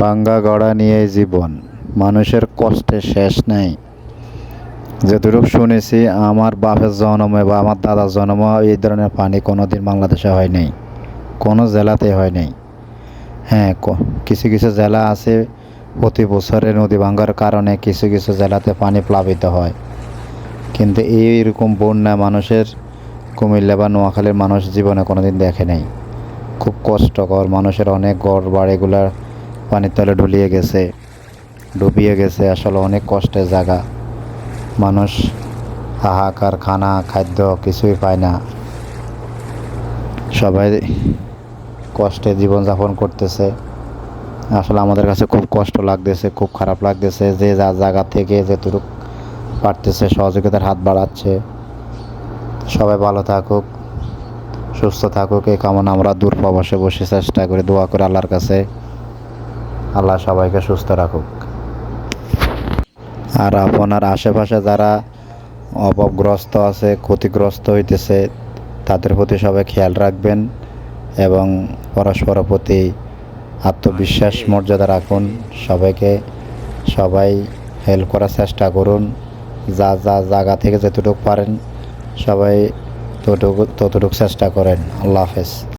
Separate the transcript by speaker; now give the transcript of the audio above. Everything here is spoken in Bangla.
Speaker 1: ভাঙ্গা গড়া নিয়ে জীবন। মানুষের কষ্টের শেষ নেই। যতটুকু শুনেছি, আমার বাপের জন্মে বা আমার দাদার জন্মে এই ধরনের পানি কোনো দিন বাংলাদেশে হয় নাই কোনো জেলাতে হয় নাই হ্যাঁ কিছু কিছু জেলা আছে, প্রতি বছরে নদী ভাঙ্গার কারণে কিছু কিছু জেলাতে পানি প্লাবিত হয়। কিন্তু এইরকম বন্যা মানুষের, কুমিল্লা বা নোয়াখালীর মানুষ জীবনে কোনো দিন দেখে নাই। খুব কষ্টকর, মানুষের অনেক ঘর বাড়িগুলা পানির তলে ঢুলিয়ে গেছে, ডুবিয়ে গেছে। আসলে অনেক কষ্টের জায়গা। মানুষ হাহাকার খানা, খাদ্য কিছুই পায় না। সবাই কষ্টে জীবনযাপন করতেছে। আসলে আমাদের কাছে খুব কষ্ট লাগতেছে, খুব খারাপ লাগতেছে। যে যার জায়গা থেকে যেটুকু পারতেছে, সহযোগিতার হাত বাড়াচ্ছে। সবাই ভালো থাকুক, সুস্থ থাকুক। এই কামনা আমরা দূর প্রবাসে বসে চেষ্টা করে, দোয়া করে আল্লাহর কাছে। আল্লাহ সবাইকে সুস্থ রাখুক। আর আপনার আশেপাশে যারা অভাবগ্রস্ত আছে, ক্ষতিগ্রস্ত হইতেছে, তাদের প্রতি সবাই খেয়াল রাখবেন এবং পরস্পরের প্রতি আত্মবিশ্বাস, মর্যাদা রাখুন। সবাইকে সবাই হেল্প করার চেষ্টা করুন। যা যা জায়গা থেকে যতটুকু পারেন, সবাই ততটুকু ততটুকু চেষ্টা করেন। আল্লাহ হাফেজ।